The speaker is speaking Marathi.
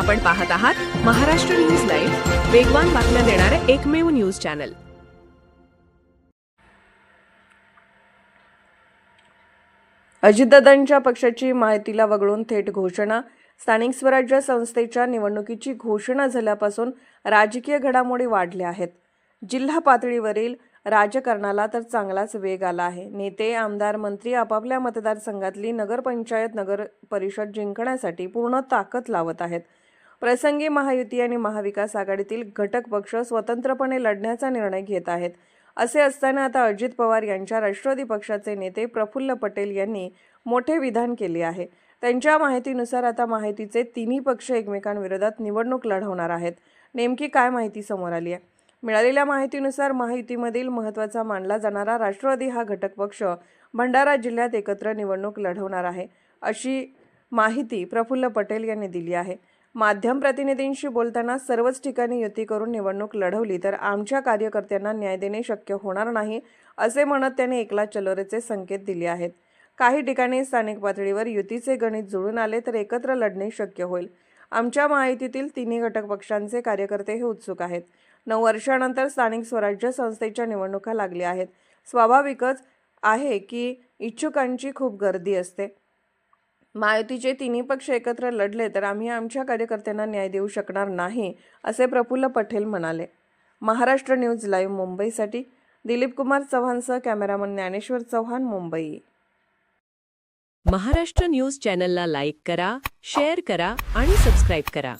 आपण पाहत आहात महाराष्ट्र न्यूज लाईव्ह वेगवान बातम्या देणारे एकमेव न्यूज चॅनल. अजितदादांच्या पक्षाची माहितीला वगळून थेट घोषणा. स्थानिक स्वराज्य संस्थेच्या निवडणुकीची घोषणा झाल्यापासून राजकीय घडामोडी वाढल्या आहेत. जिल्हा पातळीवरील राजकारणाला तर चांगलाच वेग आला आहे. नेते आमदार मंत्री आपापल्या मतदारसंघातली नगरपंचायत नगर परिषद जिंकण्यासाठी पूर्ण ताकद लावत आहेत. प्रसंगी महायुती आणि महाविकास आघाडीतील घटक पक्ष स्वतंत्रपणे लढण्याचा निर्णय घेत आहेत. असे असताना आता अजित पवार यांच्या राष्ट्रवादी पक्षाचे नेते प्रफुल्ल पटेल यांनी मोठे विधान केले आहे. त्यांच्या माहितीनुसार आता माहितीचे तिन्ही पक्ष एकमेकांविरोधात निवडणूक लढवणार आहेत. नेमकी काय माहिती समोर आली आहे? मिळालेल्या माहितीनुसार महायुतीमधील महत्त्वाचा मानला जाणारा राष्ट्रवादी हा घटक पक्ष भंडारा जिल्ह्यात एकत्र निवडणूक लढवणार आहे अशी माहिती प्रफुल्ल पटेल यांनी दिली आहे. माध्यम प्रतिनिधींशी बोलताना सर्वच ठिकाणी युती करून निवडणूक लढवली तर आमच्या कार्यकर्त्यांना न्याय देणे शक्य होणार नाही असे म्हणत त्यांनी एकला चलोरेचे संकेत दिले आहेत. काही ठिकाणी स्थानिक पातळीवर युतीचे गणित जुळून आले तर एकत्र लढणे शक्य होईल. आमच्या माहितीतील तिन्ही घटक पक्षांचे कार्यकर्ते हे उत्सुक आहेत. नऊ वर्षानंतर स्थानिक स्वराज्य संस्थेच्या निवडणुका लागल्या आहेत. स्वाभाविकच आहे की इच्छुकांची खूप गर्दी असते. महायुतीचे तिन्ही पक्ष एकत्र लढले तर आम्ही आमच्या कार्यकर्त्यांना न्याय देऊ शकणार नाही असे प्रफुल्ल पटेल म्हणाले. महाराष्ट्र न्यूज लाईव्ह मुंबईसाठी दिलीप कुमार चव्हाणसह कॅमेरामन ज्ञानेश्वर चव्हाण मुंबई. महाराष्ट्र न्यूज चॅनलला लाईक करा शेअर करा आणि सबस्क्राईब करा.